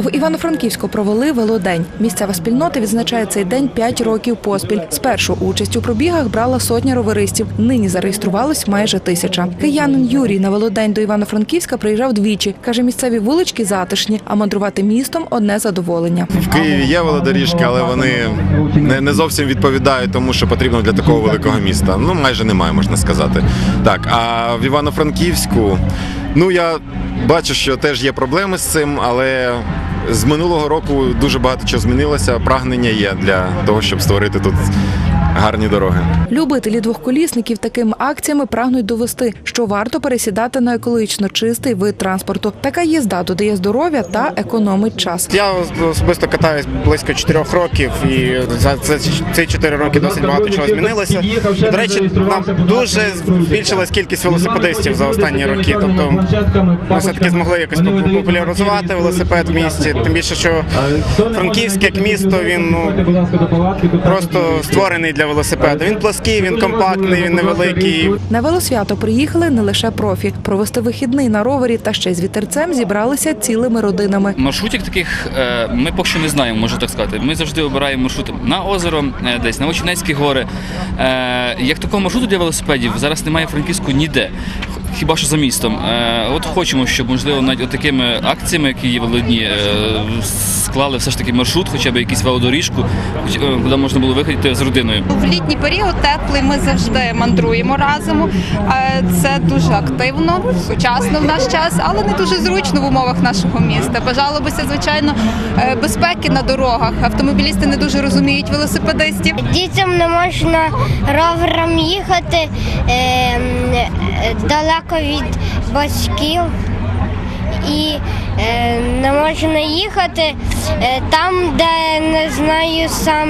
В Івано-Франківську провели велодень. Місцева спільнота відзначає цей день 5 років поспіль. Спершу участь у пробігах брала сотня роверистів. Нині зареєструвалось майже тисяча. Киянин Юрій на велодень до Івано-Франківська приїжджав двічі. каже, місцеві вулички затишні, а мандрувати містом одне задоволення. В Києві є велодоріжки, але вони не, не зовсім відповідають тому, що потрібно для такого великого міста. Ну майже немає, можна сказати. Так, а в Івано-Франківську, ну я бачу, що теж є проблеми з цим, але з минулого року дуже багато чого змінилося. Прагнення є для того, щоб створити тут гарні дороги. Любителі двохколісників такими акціями прагнуть довести, що варто пересідати на екологічно чистий вид транспорту. Така їзда додає здоров'я та економить час. Я особисто катаюсь близько 4 років, і за це- ці 4 роки досить багато чого змінилося. І, до речі, нам дуже збільшилась кількість велосипедистів за останні роки. Тобто ми все-таки змогли якось популяризувати велосипед в місті. Тим більше, що Франківське як місто, він ну просто створений для велосипеда. Він плаский, він компактний, він невеликий. На велосвято приїхали не лише профі. Провести вихідний на ровері та ще й з вітерцем зібралися цілими родинами. Маршрутів таких е, ми поки що не знаємо, можу так сказати. Ми завжди обираємо маршрути на озеро, е, десь на Очинецькі гори. Е, Як такого маршруту для велосипедів зараз немає Франківську ніде. Хіба що за містом. Е, От хочемо, щоб можливо навіть от такими акціями, які є велодні, е, склали все ж таки маршрут, хоча б якусь велодоріжку, е, куди можна було виходити з родиною. В літній період теплий ми завжди мандруємо разом. Це дуже активно, сучасно в наш час, але не дуже зручно в умовах нашого міста. Бажало бися, звичайно, безпеки на дорогах. Автомобілісти не дуже розуміють велосипедистів. Дітям не можна ровером їхати далеко від батьків. І е, не можна їхати е, там, де не знаю сам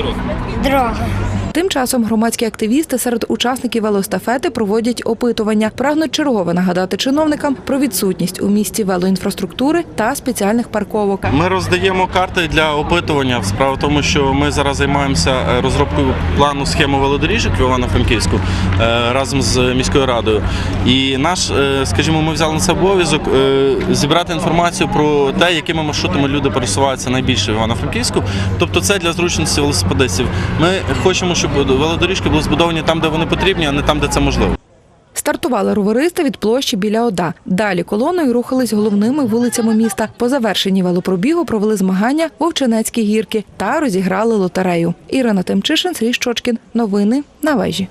Дорога. дорога. Тим часом громадські активісти серед учасників велоестафети проводять опитування, прагнуть чергове нагадати чиновникам про відсутність у місті велоінфраструктури та спеціальних парковок. Ми роздаємо карти для опитування. Справа в тому, що ми зараз займаємося е, розробкою плану схеми велодоріжок в Івано-Франківську е, разом з міською радою. І наш, е, скажімо, ми взяли на себе обов'язок зібрати інформацію про те, якими маршрутами люди пересуваються найбільше в Івано-Франківську. Тобто це для зручності велосипедистів. Ми хочемо, щоб велодоріжки були збудовані там, де вони потрібні, а не там, де це можливо. Стартували роверисти від площі біля ОДА. Далі колоною рухались головними вулицями міста. По завершенні велопробігу провели змагання Вовчинецькі гірки та розіграли лотерею. Ірина Тимчишин, Срій Щочкін. Новини на вежі.